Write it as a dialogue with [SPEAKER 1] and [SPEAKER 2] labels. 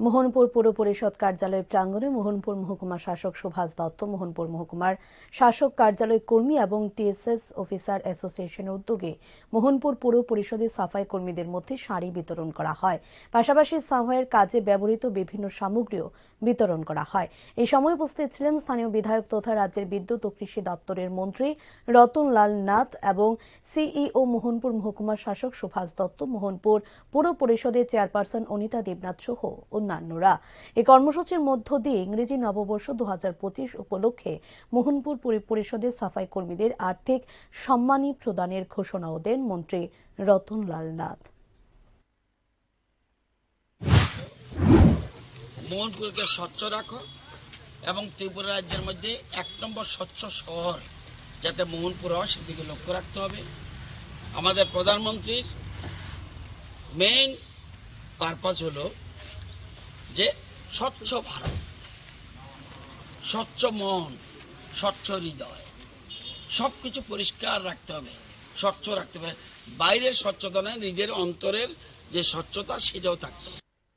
[SPEAKER 1] মোহনপুর পুর পরিষদ কার্যালয় প্রাঙ্গণে মোহনপুর মহকুমা শাসক সুভাষ দত্ত, মোহনপুর মহকুমার শাসক কার্যালয় কর্মী এবং টিএসএস অফিসার অ্যাসোসিয়েশনের উদ্যোগে মোহনপুর পুর পরিষদের সাফাই কর্মীদের মধ্যে শাড়ি বিতরণ করা হয়। পাশাপাশি সাফাইয়ের কাজে ব্যবহৃত বিভিন্ন সামগ্রীও বিতরণ করা হয়। এই সময় উপস্থিত ছিলেন স্থানীয় বিধায়ক তথা রাজ্যের বিদ্যুৎ ও কৃষি দপ্তরের মন্ত্রী রতনলাল নাথ এবং সিইও মোহনপুর মহকুমার শাসক সুভাষ দত্ত, মোহনপুর পুর পরিষদের চেয়ারপারসন অনিতা দেবনাথ সহ অন্যান্যরা। এই কর্মসূচির মধ্য দিয়ে ইংরেজি নববর্ষ দু হাজার পঁচিশ উপলক্ষে মোহনপুর পরিষদের সাফাই কর্মীদের আর্থিক সম্মানী প্রদানের ঘোষণাও দেন মন্ত্রী রতনলাল নাথ।
[SPEAKER 2] মোহনপুরকে স্বচ্ছ রাখো এবং ত্রিপুরা রাজ্যের মধ্যে এক নম্বর স্বচ্ছ শহর যাতে মোহনপুর হয়, সেদিকে লক্ষ্য রাখতে হবে। আমাদের প্রধানমন্ত্রীর মেইন পারপাস হলো যে স্বচ্ছ ভারত, স্বচ্ছ মন, স্বচ্ছ হৃদয় সব কিছু পরিষ্কার রাখতে হবে, স্বচ্ছ রাখতে হবে। বাইরের স্বচ্ছতা নয়, নিজের অন্তরের যে স্বচ্ছতা, সেটাও থাকতে হবে।